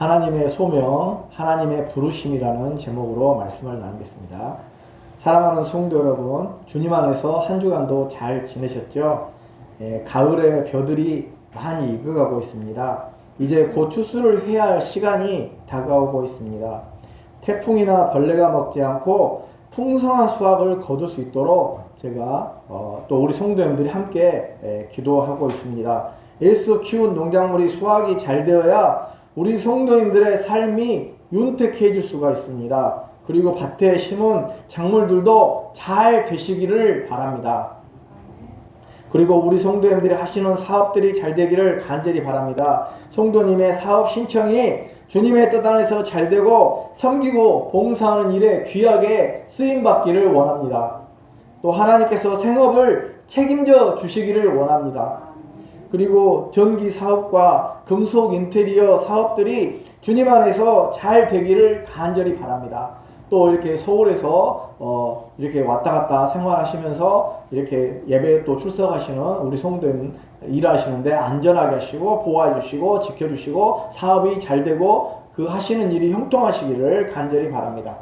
하나님의 소명, 하나님의 부르심이라는 제목으로 말씀을 나누겠습니다. 사랑하는 성도 여러분, 주님 안에서 한 주간도 잘 지내셨죠? 예, 가을에 벼들이 많이 익어가고 있습니다. 이제 곧 추수를 해야 할 시간이 다가오고 있습니다. 태풍이나 벌레가 먹지 않고 풍성한 수확을 거둘 수 있도록 제가 어, 또 우리 성도님들이 함께 예, 기도하고 있습니다. 예수 키운 농작물이 수확이 잘 되어야 우리 성도님들의 삶이 윤택해질 수가 있습니다. 그리고 밭에 심은 작물들도 잘 되시기를 바랍니다. 그리고 우리 성도님들이 하시는 사업들이 잘 되기를 간절히 바랍니다. 성도님의 사업 신청이 주님의 뜻 안에서 잘 되고 섬기고 봉사하는 일에 귀하게 쓰임 받기를 원합니다. 또 하나님께서 생업을 책임져 주시기를 원합니다. 그리고 전기 사업과 금속 인테리어 사업들이 주님 안에서 잘 되기를 간절히 바랍니다. 또 이렇게 서울에서 어 이렇게 왔다 갔다 생활하시면서 이렇게 예배 또 출석하시는 우리 성도님 일하시는데 안전하게 하시고 보호해 주시고 지켜 주시고 사업이 잘 되고 그 하시는 일이 형통하시기를 간절히 바랍니다.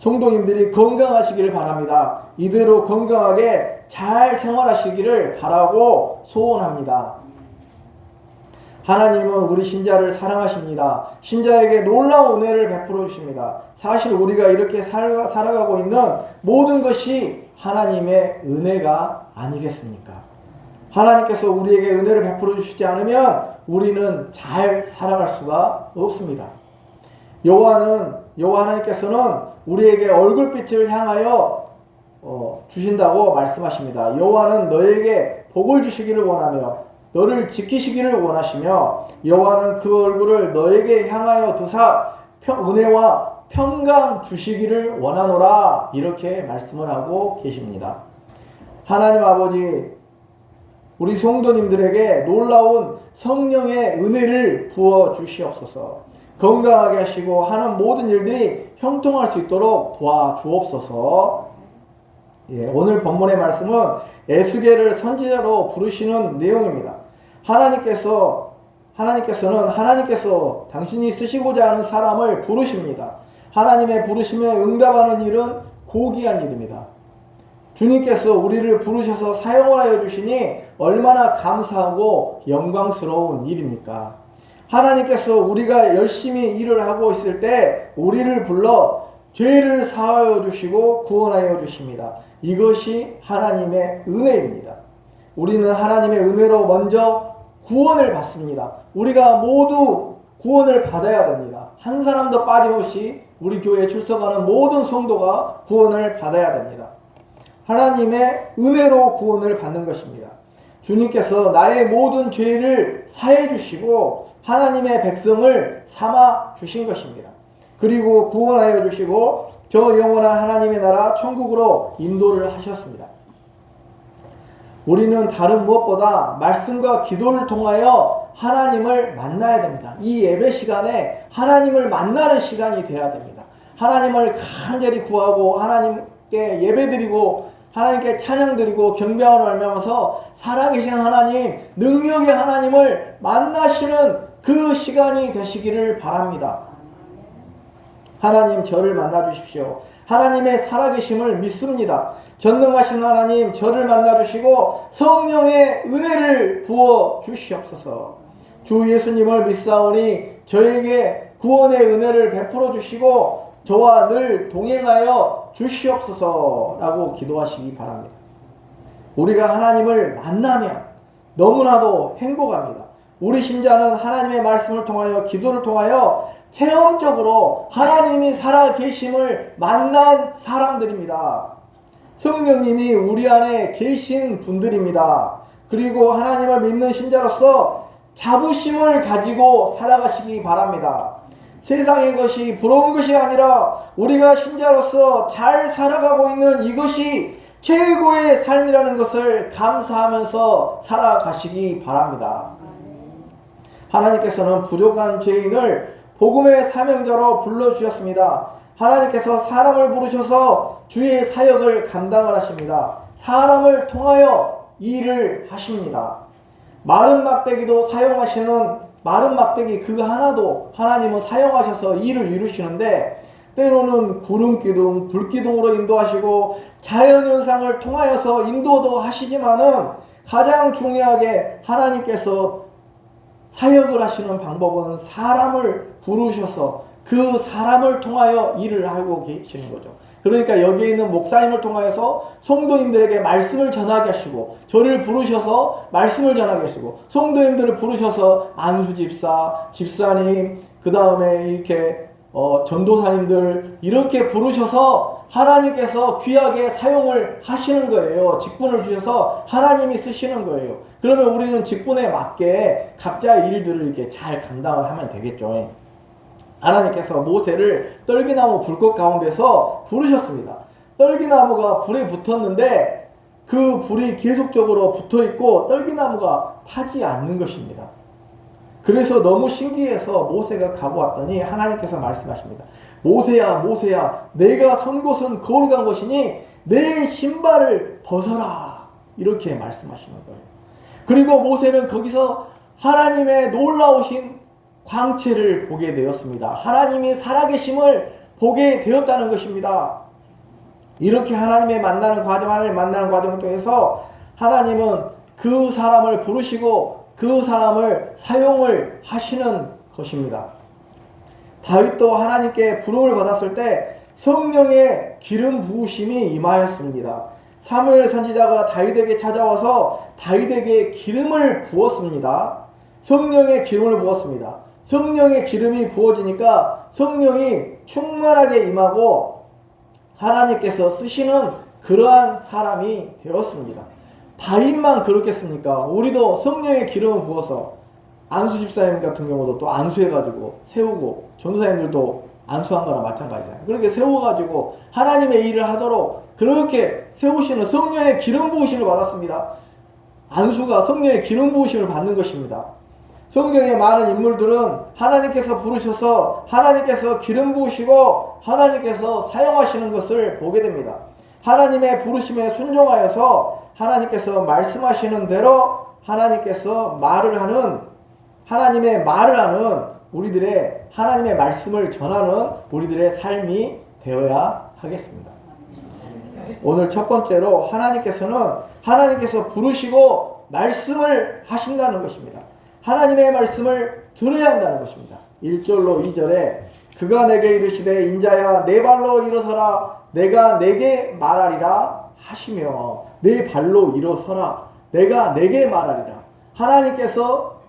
성도님들이 건강하시기를 바랍니다. 이대로 건강하게 잘 생활하시기를 바라고 소원합니다. 하나님은 우리 신자를 사랑하십니다. 신자에게 놀라운 은혜를 베풀어 주십니다. 사실 우리가 이렇게 살아, 살아가고 있는 모든 것이 하나님의 은혜가 아니겠습니까? 하나님께서 우리에게 은혜를 베풀어 주시지 않으면 우리는 잘 살아갈 수가 없습니다. 여호와는 여호와 하나님께서는 우리에게 얼굴빛을 향하여 어, 주신다고 말씀하십니다. 여호와는 너에게 복을 주시기를 원하며 너를 지키시기를 원하시며 여호와는 그 얼굴을 너에게 향하여 두사 평, 은혜와 평강 주시기를 원하노라 이렇게 말씀을 하고 계십니다. 하나님 아버지 우리 성도님들에게 놀라운 성령의 은혜를 부어 주시옵소서. 건강하게 하시고 하는 모든 일들이 형통할 수 있도록 도와주옵소서. 예, 오늘 본문의 말씀은 에스겔을 선지자로 부르시는 내용입니다. 하나님께서 하나님께서는 하나님께서 당신이 쓰시고자 하는 사람을 부르십니다. 하나님의 부르심에 응답하는 일은 고귀한 일입니다. 주님께서 우리를 부르셔서 사용을 하여 주시니 얼마나 감사하고 영광스러운 일입니까? 하나님께서 우리가 열심히 일을 하고 있을 때 우리를 불러 죄를 사하여 주시고 구원하여 주십니다. 이것이 하나님의 은혜입니다. 우리는 하나님의 은혜로 먼저 구원을 받습니다. 우리가 모두 구원을 받아야 됩니다. 한 사람도 빠짐없이 우리 교회에 출석하는 모든 성도가 구원을 받아야 됩니다. 하나님의 은혜로 구원을 받는 것입니다. 주님께서 나의 모든 죄를 사해 주시고 하나님의 백성을 삼아 주신 것입니다. 그리고 구원하여 주시고 저 영원한 하나님의 나라 천국으로 인도를 하셨습니다. 우리는 다른 무엇보다 말씀과 기도를 통하여 하나님을 만나야 됩니다. 이 예배 시간에 하나님을 만나는 시간이 되어야 됩니다. 하나님을 간절히 구하고 하나님께 예배드리고 하나님께 찬양드리고 경배하는 말미암아서 살아계신 하나님, 능력의 하나님을 만나시는 그 시간이 되시기를 바랍니다. 하나님 저를 만나 주십시오. 하나님의 살아계심을 믿습니다. 전능하신 하나님 저를 만나 주시고 성령의 은혜를 부어 주시옵소서. 주 예수님을 믿사오니 저에게 구원의 은혜를 베풀어 주시고 저와 늘 동행하여 주시옵소서라고 기도하시기 바랍니다. 우리가 하나님을 만나면 너무나도 행복합니다. 우리 신자는 하나님의 말씀을 통하여 기도를 통하여 체험적으로 하나님이 살아 계심을 만난 사람들입니다. 성령님이 우리 안에 계신 분들입니다. 그리고 하나님을 믿는 신자로서 자부심을 가지고 살아가시기 바랍니다. 세상의 것이 부러운 것이 아니라 우리가 신자로서 잘 살아가고 있는 이것이 최고의 삶이라는 것을 감사하면서 살아가시기 바랍니다. 하나님께서는 부족한 죄인을 복음의 사명자로 불러주셨습니다. 하나님께서 사람을 부르셔서 주의 사역을 감당을 하십니다. 사람을 통하여 일을 하십니다. 마른 막대기도 사용하시는 마른 막대기 그 하나도 하나님은 사용하셔서 일을 이루시는데 때로는 구름 기둥, 불 기둥으로 인도하시고 자연 현상을 통하여서 인도도 하시지만은 가장 중요하게 하나님께서 사역을 하시는 방법은 사람을 부르셔서 그 사람을 통하여 일을 하고 계시는 거죠. 그러니까 여기에 있는 목사님을 통하여서 성도님들에게 말씀을 전하게 하시고 저를 부르셔서 말씀을 전하게 하시고 성도님들을 부르셔서 안수 집사, 집사님, 그 다음에 이렇게 어, 전도사님들 이렇게 부르셔서 하나님께서 귀하게 사용을 하시는 거예요. 직분을 주셔서 하나님이 쓰시는 거예요. 그러면 우리는 직분에 맞게 각자의 일들을 이렇게 잘 감당을 하면 되겠죠. 하나님께서 모세를 떨기나무 불꽃 가운데서 부르셨습니다. 떨기나무가 불에 붙었는데 그 불이 계속적으로 붙어 있고 떨기나무가 타지 않는 것입니다. 그래서 너무 신기해서 모세가 가고 왔더니 하나님께서 말씀하십니다. 모세야, 모세야, 내가 선 곳은 거룩한 곳이니 내 신발을 벗어라. 이렇게 말씀하시는 거예요. 그리고 모세는 거기서 하나님의 놀라우신 광채를 보게 되었습니다. 하나님이 살아계심을 보게 되었다는 것입니다. 이렇게 하나님의 만나는 과정, 하나님 만나는 과정 통해서 하나님은 그 사람을 부르시고 그 사람을 사용을 하시는 것입니다. 다윗도 하나님께 부름을 받았을 때 성령의 기름 부으심이 임하였습니다. 사무엘 선지자가 다윗에게 찾아와서 다윗에게 기름을 부었습니다. 성령의 기름을 부었습니다. 성령의 기름이 부어지니까 성령이 충만하게 임하고 하나님께서 쓰시는 그러한 사람이 되었습니다. 다윗만 그렇겠습니까? 우리도 성령의 기름을 부어서 안수 집사님 같은 경우도 또 안수해가지고 세우고 전도사님들도 안수한 거나 마찬가지잖아요. 그렇게 세워가지고 하나님의 일을 하도록 그렇게 세우시는 성령의 기름 부으심을 받았습니다. 안수가 성령의 기름 부으심을 받는 것입니다. 성경의 많은 인물들은 하나님께서 부르셔서 하나님께서 기름 부으시고 하나님께서 사용하시는 것을 보게 됩니다. 하나님의 부르심에 순종하여서 하나님께서 말씀하시는 대로 하나님께서 말을 하는 하나님의 말을 하는 우리들의 하나님의 말씀을 전하는 우리들의 삶이 되어야 하겠습니다. 오늘 첫 번째로 하나님께서는 하나님께서 부르시고 말씀을 하신다는 것입니다. 하나님의 말씀을 들어야 한다는 것입니다. 1절로 2절에 그가 내게 이르시되 인자야 내 발로 일어서라 내가 내게 말하리라 하시며 내 발로 일어서라 내가 내게 말하리라 하나님께서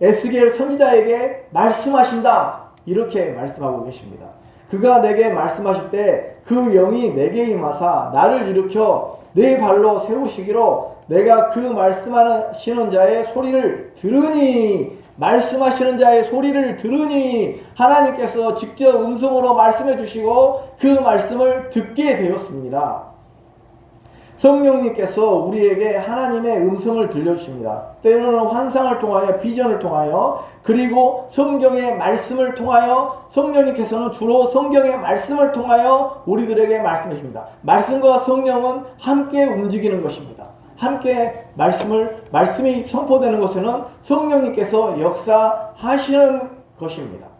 에스겔 선지자에게 말씀하신다 이렇게 말씀하고 계십니다. 그가 내게 말씀하실 때 그 영이 내게 임하사 나를 일으켜 내 발로 세우시기로 내가 그 말씀하시는 자의 소리를 들으니 말씀하시는 자의 소리를 들으니 하나님께서 직접 음성으로 말씀해 주시고 그 말씀을 듣게 되었습니다. 성령님께서 우리에게 하나님의 음성을 들려주십니다. 때로는 환상을 통하여 비전을 통하여 그리고 성경의 말씀을 통하여 성령님께서는 주로 성경의 말씀을 통하여 우리들에게 말씀해 줍니다. 말씀과 성령은 함께 움직이는 것입니다. 함께 말씀을 말씀이 선포되는 것에는 성령님께서 역사하시는 것입니다.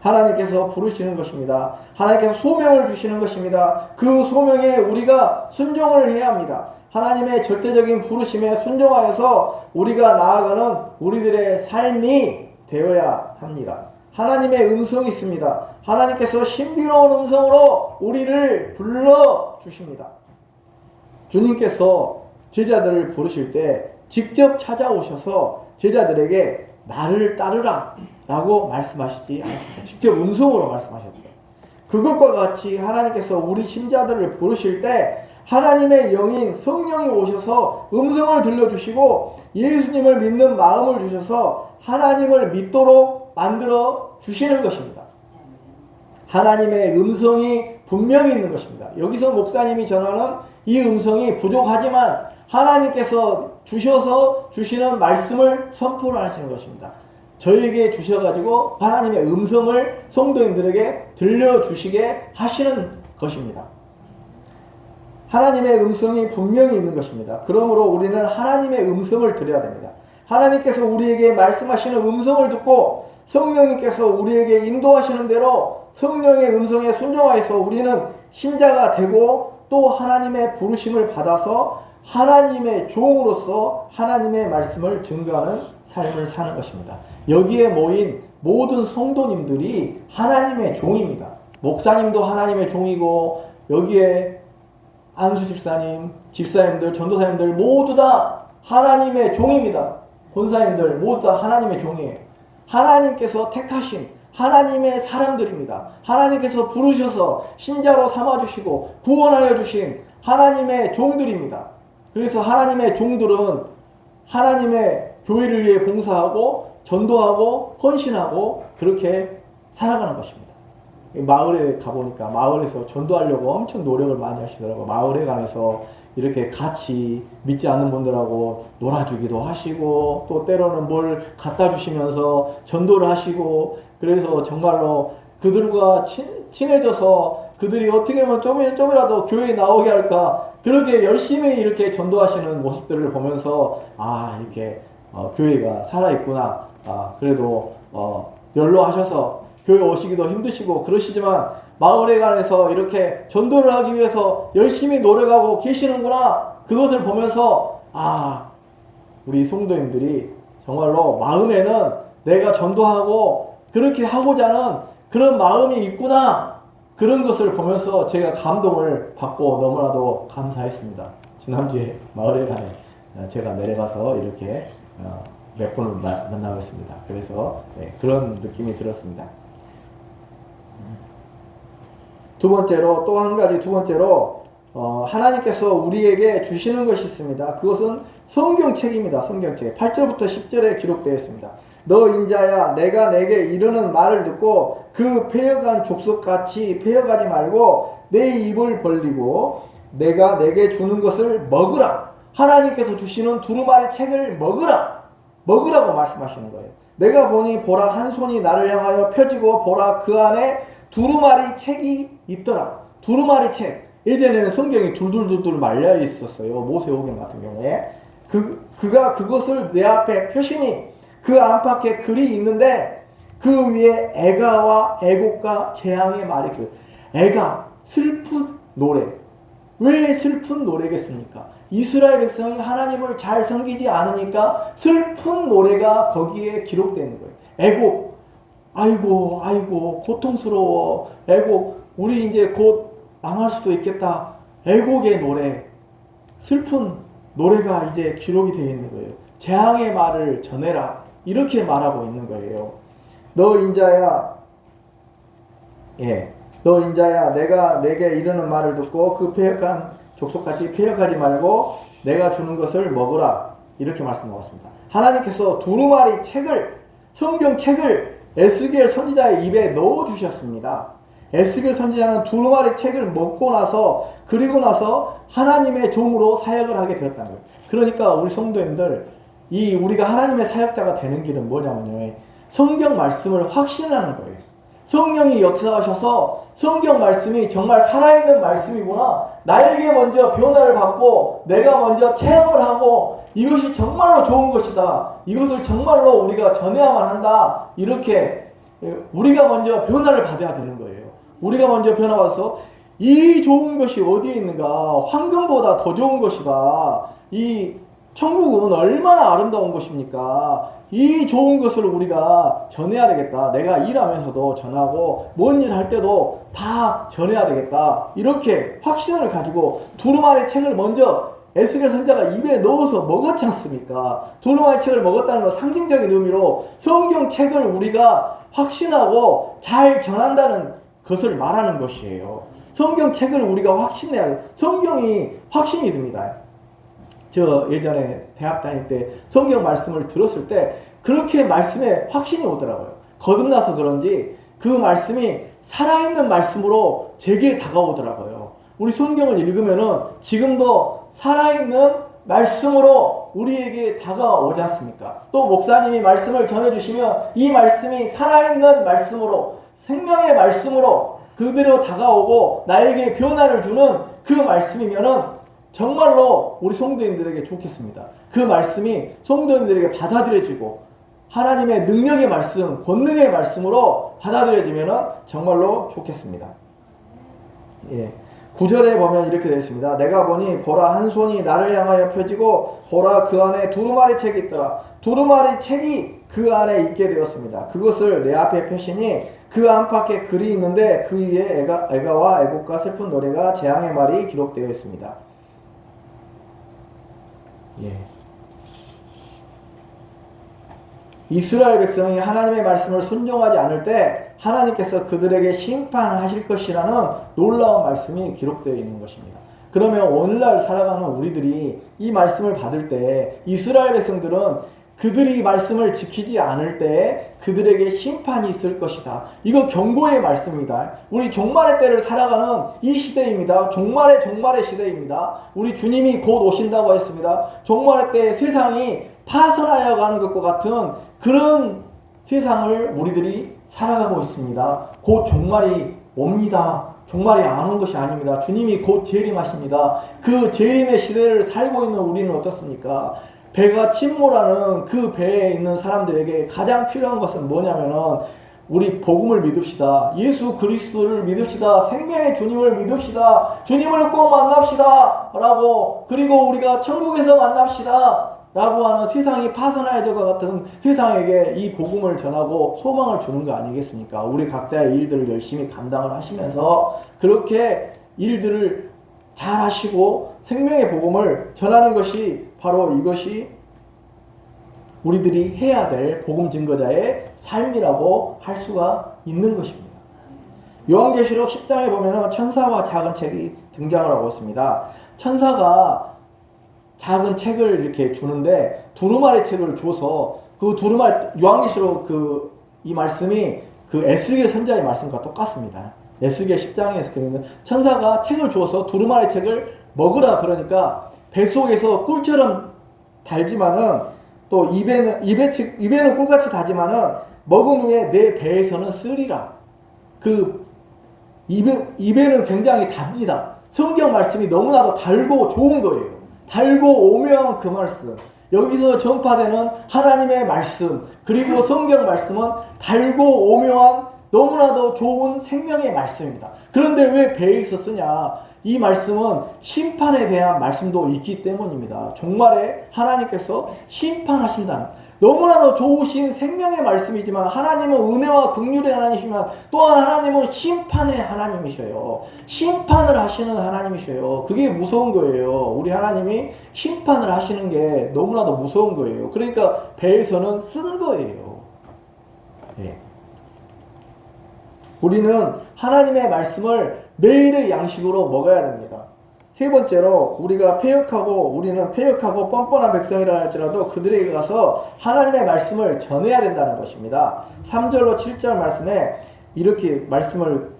하나님께서 부르시는 것입니다. 하나님께서 소명을 주시는 것입니다. 그 소명에 우리가 순종을 해야 합니다. 하나님의 절대적인 부르심에 순종하여서 우리가 나아가는 우리들의 삶이 되어야 합니다. 하나님의 음성이 있습니다. 하나님께서 신비로운 음성으로 우리를 불러 주십니다. 주님께서 제자들을 부르실 때 직접 찾아오셔서 제자들에게 나를 따르라 라고 말씀하시지 않습니다. 직접 음성으로 말씀하셨죠. 그것과 같이 하나님께서 우리 신자들을 부르실 때 하나님의 영인 성령이 오셔서 음성을 들려주시고 예수님을 믿는 마음을 주셔서 하나님을 믿도록 만들어 주시는 것입니다. 하나님의 음성이 분명히 있는 것입니다. 여기서 목사님이 전하는 이 음성이 부족하지만 하나님께서 주셔서 주시는 말씀을 선포를 하시는 것입니다. 저에게 주셔가지고 하나님의 음성을 성도님들에게 들려주시게 하시는 것입니다. 하나님의 음성이 분명히 있는 것입니다. 그러므로 우리는 하나님의 음성을 들어야 됩니다. 하나님께서 우리에게 말씀하시는 음성을 듣고 성령님께서 우리에게 인도하시는 대로 성령의 음성에 순종하여서 우리는 신자가 되고 또 하나님의 부르심을 받아서 하나님의 종으로서 하나님의 말씀을 증거하는 삶을 사는 것입니다. 여기에 모인 모든 성도님들이 하나님의 종입니다. 목사님도 하나님의 종이고 여기에 안수 집사님, 집사님들, 전도사님들 모두 다 하나님의 종입니다. 본사님들 모두 다 하나님의 종이에요. 하나님께서 택하신 하나님의 사람들입니다. 하나님께서 부르셔서 신자로 삼아주시고 구원하여 주신 하나님의 종들입니다. 그래서 하나님의 종들은 하나님의 교회를 위해 봉사하고 전도하고 헌신하고 그렇게 살아가는 것입니다. 마을에 가보니까 마을에서 전도하려고 엄청 노력을 많이 하시더라고요. 마을에 가면서 이렇게 같이 믿지 않는 분들하고 놀아주기도 하시고 또 때로는 뭘 갖다 주시면서 전도를 하시고 그래서 정말로 그들과 친, 친해져서 그들이 어떻게 하면 좀, 좀이라도 교회에 나오게 할까 그렇게 열심히 이렇게 전도하시는 모습들을 보면서 아 이렇게 어, 교회가 살아있구나 아 그래도 어, 연로하셔서 교회 오시기도 힘드시고 그러시지만 마을에 관해서 이렇게 전도를 하기 위해서 열심히 노력하고 계시는구나 그것을 보면서 아 우리 성도님들이 정말로 마음에는 내가 전도하고 그렇게 하고자 하는 그런 마음이 있구나 그런 것을 보면서 제가 감동을 받고 너무나도 감사했습니다. 지난주에 마을에 가에 제가 내려가서 이렇게 어, 몇 만나고 있습니다. 그래서 네, 그런 느낌이 들었습니다. 두 번째로 또 한 가지 두 번째로 어, 하나님께서 우리에게 주시는 것이 있습니다. 그것은 성경책입니다. 성경책 8절부터 10절에 기록되어 있습니다. 너 인자야 내가 내게 이르는 말을 듣고 그 폐허간 족속같이 폐허가지 말고 내 입을 벌리고 내가 내게 주는 것을 먹으라. 하나님께서 주시는 두루마리 책을 먹으라. 먹으라고 말씀하시는 거예요. 내가 보니 보라 한 손이 나를 향하여 펴지고 보라 그 안에 두루마리 책이 있더라. 두루마리 책. 예전에는 성경이 둘둘둘둘 말려 있었어요. 모세오경 같은 경우에. 그, 그가 그것을 내 앞에 펴시니 그 안팎에 글이 있는데 그 위에 애가와 애곡과 재앙의 말이 그 애가 슬픈 노래. 왜 슬픈 노래겠습니까? 이스라엘 백성이 하나님을 잘 섬기지 않으니까 슬픈 노래가 거기에 기록되어 있는 거예요. 애곡. 아이고, 아이고, 고통스러워. 애곡. 우리 이제 곧 망할 수도 있겠다. 애곡의 노래. 슬픈 노래가 이제 기록이 되어 있는 거예요. 재앙의 말을 전해라. 이렇게 말하고 있는 거예요. 너 인자야, 예, 너 인자야, 내가 내게 이르는 말을 듣고 그 폐역한 족속같이 폐역하지 말고 내가 주는 것을 먹으라. 이렇게 말씀하셨습니다. 하나님께서 두루마리 책을 성경 책을 에스겔 선지자의 입에 넣어 주셨습니다. 에스겔 선지자는 두루마리 책을 먹고 나서 그리고 나서 하나님의 종으로 사역을 하게 되었다는 거예요. 그러니까 우리 성도님들 이 우리가 하나님의 사역자가 되는 길은 뭐냐면요. 성경 말씀을 확신하는 거예요. 성령이 역사하셔서 성경 말씀이 정말 살아있는 말씀이구나. 나에게 먼저 변화를 받고 내가 먼저 체험을 하고 이것이 정말로 좋은 것이다. 이것을 정말로 우리가 전해야만 한다. 이렇게 우리가 먼저 변화를 받아야 되는 거예요. 우리가 먼저 변화받아서 이 좋은 것이 어디에 있는가? 황금보다 더 좋은 것이다. 이 천국은 얼마나 아름다운 것입니까? 이 좋은 것을 우리가 전해야 되겠다. 내가 일하면서도 전하고, 뭔 일 할 때도 다 전해야 되겠다. 이렇게 확신을 가지고 두루마리 책을 먼저 에스겔 선자가 입에 넣어서 먹었지 않습니까? 두루마리 책을 먹었다는 건 상징적인 의미로 성경 책을 우리가 확신하고 잘 전한다는 것을 말하는 것이에요. 성경 책을 우리가 확신해야 돼. 성경이 확신이 듭니다. 저 예전에 대학 다닐 때 성경 말씀을 들었을 때 그렇게 말씀에 확신이 오더라고요. 거듭나서 그런지 그 말씀이 살아있는 말씀으로 제게 다가오더라고요. 우리 성경을 읽으면은 지금도 살아있는 말씀으로 우리에게 다가오지 않습니까? 또 목사님이 말씀을 전해주시면 이 말씀이 살아있는 말씀으로 생명의 말씀으로 그대로 다가오고 나에게 변화를 주는 그 말씀이면은 정말로 우리 성도님들에게 좋겠습니다. 그 말씀이 성도님들에게 받아들여지고 하나님의 능력의 말씀, 권능의 말씀으로 받아들여지면 정말로 좋겠습니다. 예. 9절에 보면 이렇게 되어 있습니다. 내가 보니 보라 한 손이 나를 향하여 펴지고 보라 그 안에 두루마리 책이 있더라. 두루마리 책이 그 안에 있게 되었습니다. 그것을 내 앞에 펴시니 그 안팎에 글이 있는데 그 위에 애가, 애가와 애곡과 슬픈 노래가 재앙의 말이 기록되어 있습니다. 예. 이스라엘 백성이 하나님의 말씀을 순종하지 않을 때 하나님께서 그들에게 심판하실 것이라는 놀라운 말씀이 기록되어 있는 것입니다. 그러면 오늘날 살아가는 우리들이 이 말씀을 받을 때 이스라엘 백성들은 그들이 말씀을 지키지 않을 때 그들에게 심판이 있을 것이다. 이거 경고의 말씀입니다. 우리 종말의 때를 살아가는 이 시대입니다. 종말의 종말의 시대입니다. 우리 주님이 곧 오신다고 했습니다. 종말의 때 세상이 파선하여 가는 것과 같은 그런 세상을 우리들이 살아가고 있습니다. 곧 종말이 옵니다. 종말이 안 온 것이 아닙니다. 주님이 곧 재림하십니다. 그 재림의 시대를 살고 있는 우리는 어떻습니까? 배가 침몰하는 그 배에 있는 사람들에게 가장 필요한 것은 뭐냐면은 우리 복음을 믿읍시다. 예수 그리스도를 믿읍시다. 생명의 주님을 믿읍시다. 주님을 꼭 만납시다. 라고 그리고 우리가 천국에서 만납시다. 라고 하는 세상이 파선해져가 같은 세상에게 이 복음을 전하고 소망을 주는 거 아니겠습니까? 우리 각자의 일들을 열심히 감당을 하시면서 그렇게 일들을 잘 하시고 생명의 복음을 전하는 것이 바로 이것이 우리들이 해야 될 복음 증거자의 삶이라고 할 수가 있는 것입니다. 요한계시록 10장에 보면 천사와 작은 책이 등장을 하고 있습니다. 천사가 작은 책을 이렇게 주는데 두루마리 책을 줘서 그 두루마리 요한계시록 그 이 말씀이 그 에스겔 선자의 말씀과 똑같습니다. 에스겔 10장에서 그러는 천사가 책을 주어서 두루마리 책을 먹으라 그러니까 뱃속에서 꿀처럼 달지만은 또 입에는 입에 입에는 꿀같이 다지만은 먹은 후에 내 배에서는 쓰리라. 그 입에 입에는 굉장히 답니다. 성경 말씀이 너무나도 달고 좋은 거예요. 달고 오면 그 말씀. 여기서 전파되는 하나님의 말씀, 그리고 성경 말씀은 달고 오묘한 너무나도 좋은 생명의 말씀입니다. 그런데 왜 배에 있어 쓰냐? 이 말씀은 심판에 대한 말씀도 있기 때문입니다. 종말에 하나님께서 심판하신다는 너무나도 좋으신 생명의 말씀이지만 하나님은 은혜와 긍휼의 하나님이지만 또한 하나님은 심판의 하나님이셔요. 심판을 하시는 하나님이셔요. 그게 무서운 거예요. 우리 하나님이 심판을 하시는 게 너무나도 무서운 거예요. 그러니까 배에서는 쓴 거예요. 네. 우리는 하나님의 말씀을 매일의 양식으로 먹어야 됩니다. 세 번째로 우리가 폐역하고 우리는 폐역하고 뻔뻔한 백성이라 할지라도 그들에게 가서 하나님의 말씀을 전해야 된다는 것입니다. 3절로 7절 말씀에 이렇게 말씀을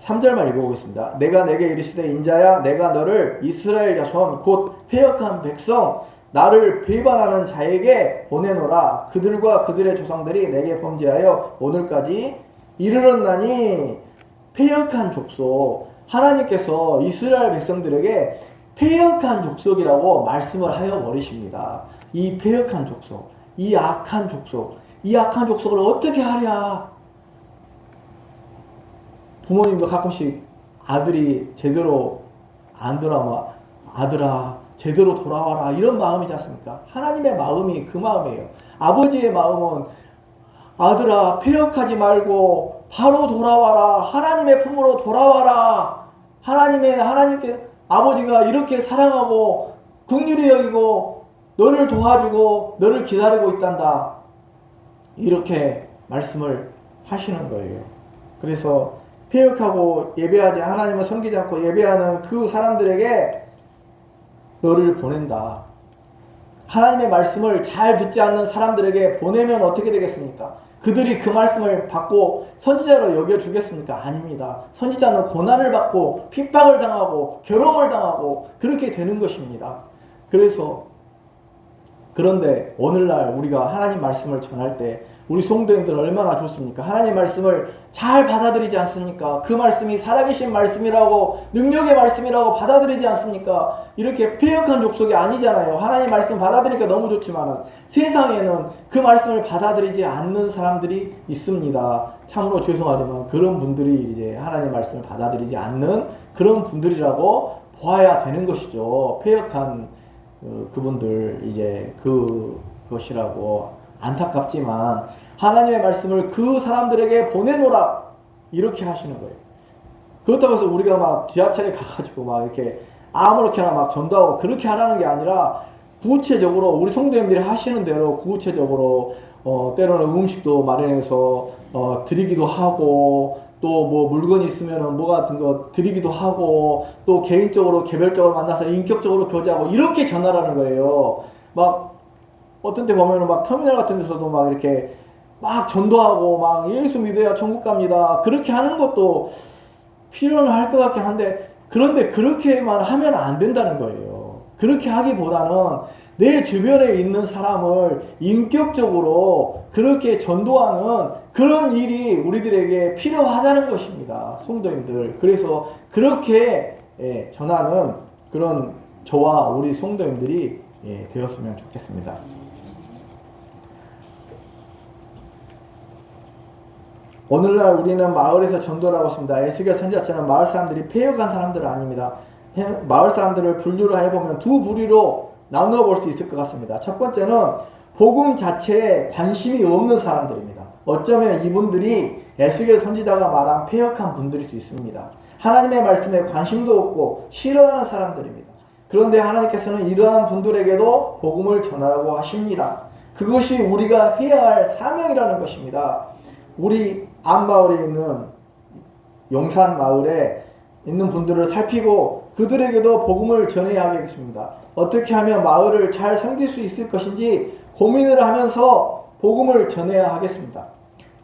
3절만 읽어보겠습니다. 내가 내게 이르시되 인자야 내가 너를 이스라엘 자손 곧 폐역한 백성 나를 배반하는 자에게 보내노라 그들과 그들의 조상들이 내게 범죄하여 오늘까지 이르렀나니 폐역한 족속 하나님께서 이스라엘 백성들에게 폐역한 족속이라고 말씀을 하여 버리십니다. 이 폐역한 족속, 이 악한 족속, 이 악한 족속을 어떻게 하랴? 부모님도 가끔씩 아들이 제대로 안 돌아와 아들아 제대로 돌아와라 이런 마음이지 않습니까? 하나님의 마음이 그 마음이에요. 아버지의 마음은 아들아 폐역하지 말고 바로 돌아와라 하나님의 품으로 돌아와라 하나님의 하나님께 아버지가 이렇게 사랑하고 긍휼히 여기고 너를 도와주고 너를 기다리고 있단다 이렇게 말씀을 하시는 거예요. 그래서 폐역하고 예배하지 하나님을 섬기지 않고 예배하는 그 사람들에게 너를 보낸다. 하나님의 말씀을 잘 듣지 않는 사람들에게 보내면 어떻게 되겠습니까? 그들이 그 말씀을 받고 선지자로 여겨주겠습니까? 아닙니다. 선지자는 고난을 받고 핍박을 당하고 괴로움을 당하고 그렇게 되는 것입니다. 그래서 그런데 오늘날 우리가 하나님 말씀을 전할 때 우리 성도님들 얼마나 좋습니까? 하나님 말씀을 잘 받아들이지 않습니까? 그 말씀이 살아계신 말씀이라고 능력의 말씀이라고 받아들이지 않습니까? 이렇게 폐역한 족속이 아니잖아요. 하나님 말씀 받아들이니까 너무 좋지만은 세상에는 그 말씀을 받아들이지 않는 사람들이 있습니다. 참으로 죄송하지만 그런 분들이 이제 하나님 말씀을 받아들이지 않는 그런 분들이라고 보아야 되는 것이죠. 폐역한 어, 그분들 이제 그 것이라고 안타깝지만 하나님의 말씀을 그 사람들에게 보내노라 이렇게 하시는 거예요. 그렇다고 해서 우리가 막 지하철에 가가지고 막 이렇게 아무렇게나 막 전도하고 그렇게 하라는 게 아니라 구체적으로 우리 성도님들이 하시는 대로 구체적으로 어, 때로는 음식도 마련해서 어, 드리기도 하고 또 뭐 물건이 있으면은 뭐 같은 거 드리기도 하고 또 개인적으로 개별적으로 만나서 인격적으로 교제하고 이렇게 전하라는 거예요. 막 어떤 때 보면은 막 터미널 같은 데서도 막 이렇게 막 전도하고 막 예수 믿어야 천국 갑니다. 그렇게 하는 것도 필요는 할 것 같긴 한데 그런데 그렇게만 하면 안 된다는 거예요. 그렇게 하기보다는 내 주변에 있는 사람을 인격적으로 그렇게 전도하는 그런 일이 우리들에게 필요하다는 것입니다. 성도님들. 그래서 그렇게 예, 전하는 그런 저와 우리 성도님들이 예, 되었으면 좋겠습니다. 오늘날 우리는 마을에서 전도를 하고 있습니다. 에스겔 선지자처럼 마을 사람들이 폐역한 사람들은 아닙니다. 해- 마을 사람들을 분류를 해보면 두 부류로 나누어 볼 수 있을 것 같습니다. 첫 번째는 복음 자체에 관심이 없는 사람들입니다. 어쩌면 이분들이 에스겔 선지자가 말한 폐역한 분들일 수 있습니다. 하나님의 말씀에 관심도 없고 싫어하는 사람들입니다. 그런데 하나님께서는 이러한 분들에게도 복음을 전하라고 하십니다. 그것이 우리가 해야 할 사명이라는 것입니다. 우리 안마을에 있는 용산 마을에 있는 분들을 살피고 그들에게도 복음을 전해야 하겠습니다. 어떻게 하면 마을을 잘 섬길 수 있을 것인지 고민을 하면서 복음을 전해야 하겠습니다.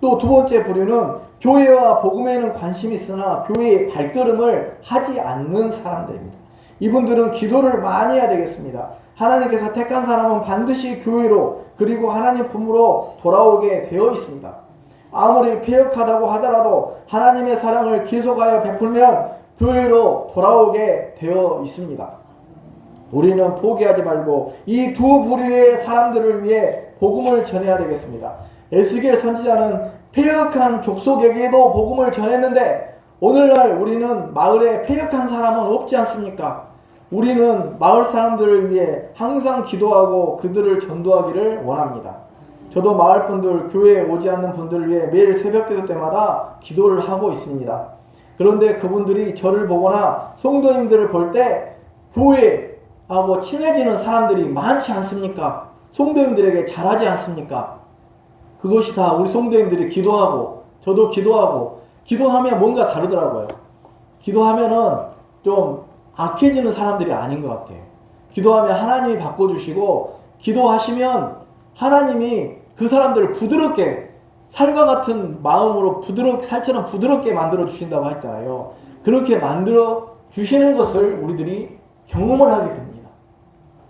또 두 번째 부류는 교회와 복음에는 관심이 있으나 교회의 발걸음을 하지 않는 사람들입니다. 이분들은 기도를 많이 해야 되겠습니다. 하나님께서 택한 사람은 반드시 교회로 그리고 하나님 품으로 돌아오게 되어 있습니다. 아무리 폐역하다고 하더라도 하나님의 사랑을 계속하여 베풀면 교회로 돌아오게 되어 있습니다. 우리는 포기하지 말고 이 두 부류의 사람들을 위해 복음을 전해야 되겠습니다. 에스겔 선지자는 폐역한 족속에게도 복음을 전했는데 오늘날 우리는 마을에 폐역한 사람은 없지 않습니까? 우리는 마을 사람들을 위해 항상 기도하고 그들을 전도하기를 원합니다. 저도 마을 분들, 교회에 오지 않는 분들을 위해 매일 새벽 기도 때마다 기도를 하고 있습니다. 그런데 그분들이 저를 보거나 성도님들을 볼 때 교회하고 친해지는 사람들이 많지 않습니까? 성도님들에게 잘하지 않습니까? 그것이 다 우리 성도님들이 기도하고 저도 기도하고 기도하면 뭔가 다르더라고요. 기도하면은 좀 악해지는 사람들이 아닌 것 같아요. 기도하면 하나님이 바꿔주시고 기도하시면 하나님이 그 사람들을 부드럽게 살과 같은 마음으로 부드럽게 살처럼 부드럽게 만들어 주신다고 했잖아요. 그렇게 만들어 주시는 것을 우리들이 경험을 하게 됩니다.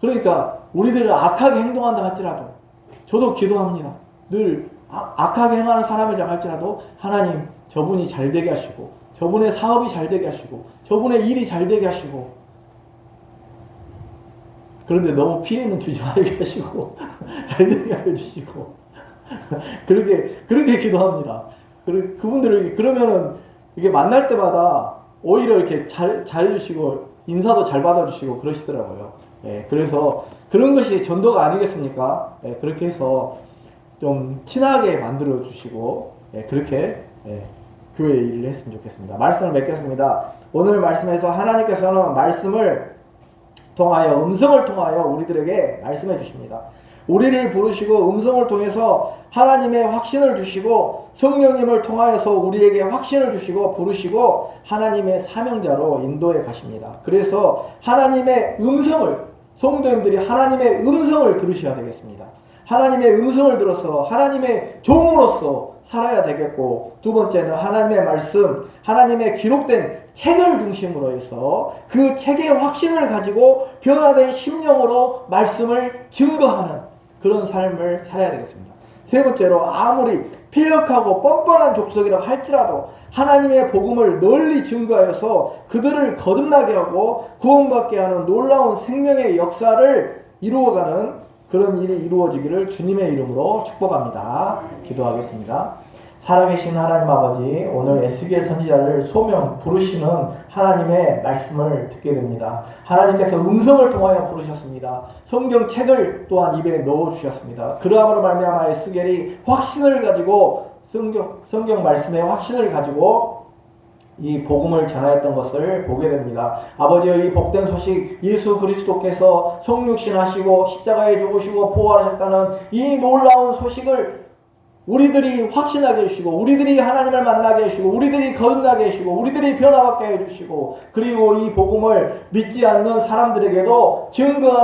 그러니까 우리들은 악하게 행동한다 할지라도 저도 기도합니다. 늘 아- 악하게 행하는 사람이라 할지라도 하나님 저분이 잘 되게 하시고 저분의 사업이 잘 되게 하시고 저분의 일이 잘 되게 하시고 그런데 너무 피해는 주지 말게 하시고 잘 되게 하여 주시고 그렇게 그렇게 기도합니다. 그 그분들을 그러면은 이게 만날 때마다 오히려 이렇게 잘 잘해주시고 인사도 잘 받아주시고 그러시더라고요. 예, 그래서 그런 것이 전도가 아니겠습니까? 예, 그렇게 해서 좀 친하게 만들어 주시고 예, 그렇게 예, 교회 일을 했으면 좋겠습니다. 말씀을 맺겠습니다. 오늘 말씀에서 하나님께서는 말씀을 통하여 음성을 통하여 우리들에게 말씀해 주십니다. 우리를 부르시고 음성을 통해서 하나님의 확신을 주시고 성령님을 통하여서 우리에게 확신을 주시고 부르시고 하나님의 사명자로 인도해 가십니다. 그래서 하나님의 음성을 성도님들이 하나님의 음성을 들으셔야 되겠습니다. 하나님의 음성을 들어서 하나님의 종으로서 살아야 되겠고 두 번째는 하나님의 말씀, 하나님의 기록된 책을 중심으로 해서 그 책의 확신을 가지고 변화된 심령으로 말씀을 증거하는 그런 삶을 살아야 되겠습니다. 세 번째로 아무리 폐역하고 뻔뻔한 족속이라 할지라도 하나님의 복음을 널리 증거하여서 그들을 거듭나게 하고 구원받게 하는 놀라운 생명의 역사를 이루어가는 그런 일이 이루어지기를 주님의 이름으로 축복합니다. 기도하겠습니다. 살아계신 하나님 아버지, 오늘 에스겔 선지자를 소명 부르시는 하나님의 말씀을 듣게 됩니다. 하나님께서 음성을 통하여 부르셨습니다. 성경 책을 또한 입에 넣어 주셨습니다. 그러함으로 말미암아 에스겔이 확신을 가지고 성경 성경 말씀의 확신을 가지고 이 복음을 전하였던 것을 보게 됩니다. 아버지의 이 복된 소식 예수 그리스도께서 성육신 하시고 십자가에 죽으시고 부활하셨다는 이 놀라운 소식을 우리들이 확신하게 해주시고 우리들이 하나님을 만나게 해주시고 우리들이 거듭나게 해주시고 우리들이 변화받게 해주시고 그리고 이 복음을 믿지 않는 사람들에게도 증거하며